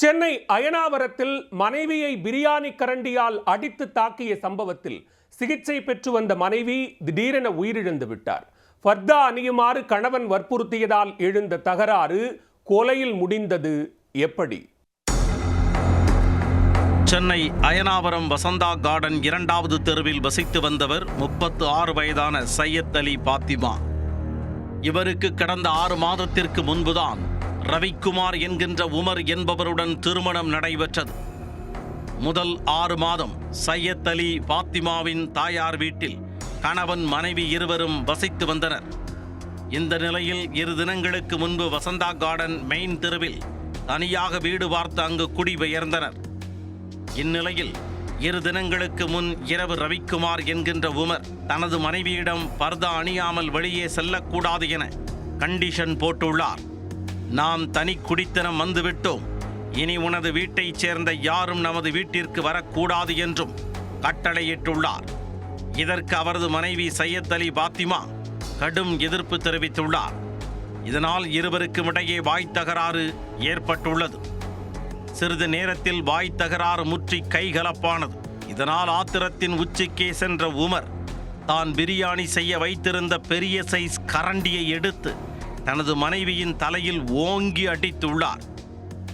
சென்னை அயனாவரத்தில் மனைவியை பிரியாணி கரண்டியால் அடித்து தாக்கிய சம்பவத்தில் சிகிச்சை பெற்று வந்த மனைவி திடீரென உயிரிழந்து விட்டார். ஃபர்தா அணியுமாறு கணவன் வற்புறுத்தியதால் எழுந்த தகராறு கொலையில் முடிந்தது எப்படி? சென்னை அயனாவரம் வசந்தா கார்டன் இரண்டாவது தெருவில் வசித்து வந்தவர் முப்பத்து ஆறு வயதான சையத் அலி பாத்திமா. இவருக்கு கடந்த ஆறு மாதத்திற்கு முன்புதான் ரவிக்குமார் என்கின்ற உமர் என்பவருடன் திருமணம் நடைபெற்றது. முதல் ஆறு மாதம் சையத் அலி பாத்திமாவின் தாயார் வீட்டில் கணவன் மனைவி இருவரும் வசித்து வந்தனர். இந்த நிலையில் இரு தினங்களுக்கு முன்பு வசந்தா கார்டன் மெயின் தெருவில் தனியாக வீடு பார்த்து அங்கு குடிபெயர்ந்தனர் இந்நிலையில் இரு தினங்களுக்கு முன் இரவு ரவிக்குமார் என்கின்ற உமர் தனது மனைவியிடம் பர்தா அணியாமல் வெளியே செல்லக்கூடாது என கண்டிஷன் போட்டுள்ளார். நாம் தனி குடித்தனம் வந்துவிட்டோம். இனி உனது வீட்டைச் சேர்ந்த யாரும் நமது வீட்டிற்கு வரக்கூடாது என்றும் கட்டளையிட்டுள்ளார். இதற்கு அவரது மனைவி சையத் அலி பாத்திமா கடும் எதிர்ப்பு தெரிவித்துள்ளார். இதனால் இருவருக்கும் இடையே வாய் தகராறு ஏற்பட்டுள்ளது. சிறிது நேரத்தில் வாய் தகராறு முற்றி கைகலப்பானது. இதனால் ஆத்திரத்தின் உச்சிக்கே சென்ற உமர் தான் பிரியாணி செய்ய வைத்திருந்த பெரிய சைஸ் கரண்டியை எடுத்து தனது மனைவியின் தலையில் ஓங்கி அடித்துள்ளார்.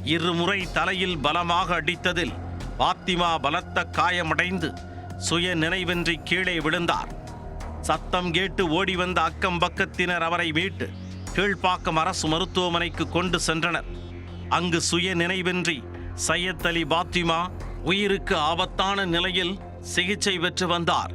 இருமுறை தலையில் பலமாக அடித்ததில் பாத்திமா பலத்த காயமடைந்து சுய நினைவின்றி கீழே விழுந்தார். சத்தம் கேட்டு ஓடி வந்த அக்கம் பக்கத்தினர் அவரை மீட்டு கீழ்ப்பாக்கம் அரசு மருத்துவமனைக்கு கொண்டு சென்றனர். அங்கு சுய நினைவின்றி சையத் அலி பாத்திமா உயிருக்கு ஆபத்தான நிலையில் சிகிச்சை பெற்று வந்தார்.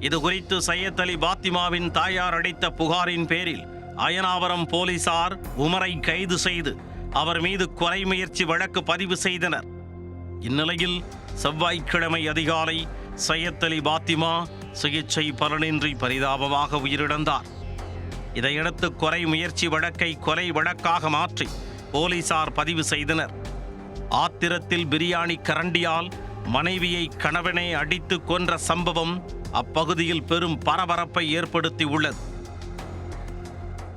இது குறித்து சையத் அலி பாத்திமாவின் தாயார் அடித்த புகாரின் பேரில் அயனாவரம் போலீசார் உமரை கைது செய்து அவர் மீது கொலை முயற்சி வழக்கு பதிவு செய்தனர். இந்நிலையில் செவ்வாய்க்கிழமை அதிகாலை சையத் அலி பாத்திமா சிகிச்சை பலனின்றி பரிதாபமாக உயிரிழந்தார். இதையடுத்து கொலை முயற்சி வழக்கை கொலை வழக்காக மாற்றி போலீசார் பதிவு செய்தனர். ஆத்திரத்தில் பிரியாணி கரண்டியால் மனைவியை கணவனை அடித்து கொன்ற சம்பவம் அப்பகுதியில் பெரும் பரபரப்பை ஏற்படுத்தி உள்ளது